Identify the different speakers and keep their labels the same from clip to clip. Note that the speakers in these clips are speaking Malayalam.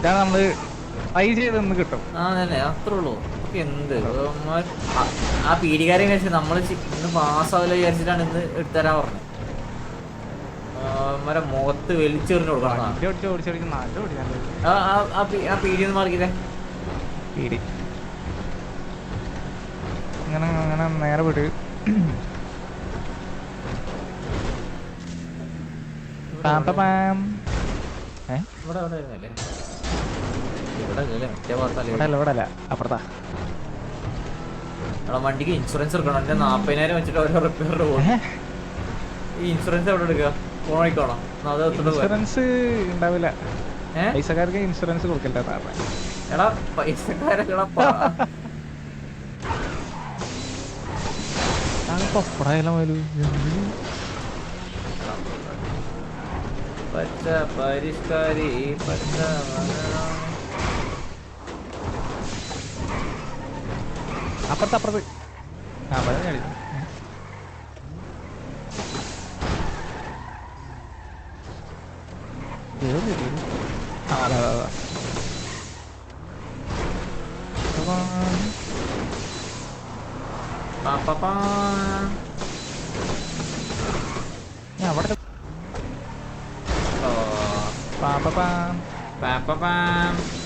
Speaker 1: ഇതാണ് നമ്മൾ ട്രൈ ചെയ്തെന്ന് കിട്ടും.
Speaker 2: ആ തന്നെ അത്രേ ഉള്ളൂ. എന്ത്? ആ- പീഡികാരെ കഴിച്ച് നമ്മൾ ഇന്ന് പാസ്സാവില്ല വിചാരിച്ചിട്ടാണ് ഇന്ന് എടുത്തരാൻ പറഞ്ഞത്. അവന്മാരെ മുഖത്ത് വലിച്ചെറിഞ്ഞു കൊടുക്കണം ആ ആ- പീഡി ഒന്ന് മാറിക്കേ
Speaker 1: പേടി അങ്ങനെ അങ്ങനെ നേരെ വിട്. പാം പാം. ഏ?
Speaker 2: ഇവിടെ ഇവിടെ ആയിരുന്നല്ലേ? വണ്ടിക്ക് ഇൻഷുറൻസ് എടുക്കണം. എന്റെ നാപ്പതിനായിരം വെച്ചിട്ട് ഓരോ റിപ്പയർ പോകും ഈ ഇൻഷുറൻസ് എവിടെ എടുക്കുക ഫോണിക്കോണോ അത്
Speaker 1: ഇൻഷുറൻസ് ഉണ്ടാവില്ല. പൈസക്കാർക്ക് ഇൻഷുറൻസ് കൊടുക്കില്ല
Speaker 2: എടാ പൈസക്കാരൊക്കെ
Speaker 1: പപ്പടായാലും
Speaker 2: പച്ച പരിഷ്കാരി പച്ച വനം.
Speaker 1: അപ്പുറത്ത് അപ്പുറത്ത് ആ പഴം കളി ആ അതെ അതെ അതെ അപ്പൊ
Speaker 2: പാ പാ പാ.
Speaker 1: ഞാൻ അവിടെ
Speaker 2: ഓ.
Speaker 1: പാ പാ പാ.
Speaker 2: പാ പാ പാം.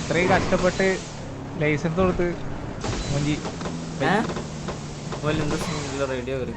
Speaker 1: ഇത്രയും കഷ്ടപ്പെട്ട് ലൈസൻസ് കൊടുത്ത് മുഞ്ചി.
Speaker 2: റേഡിയോ കയറി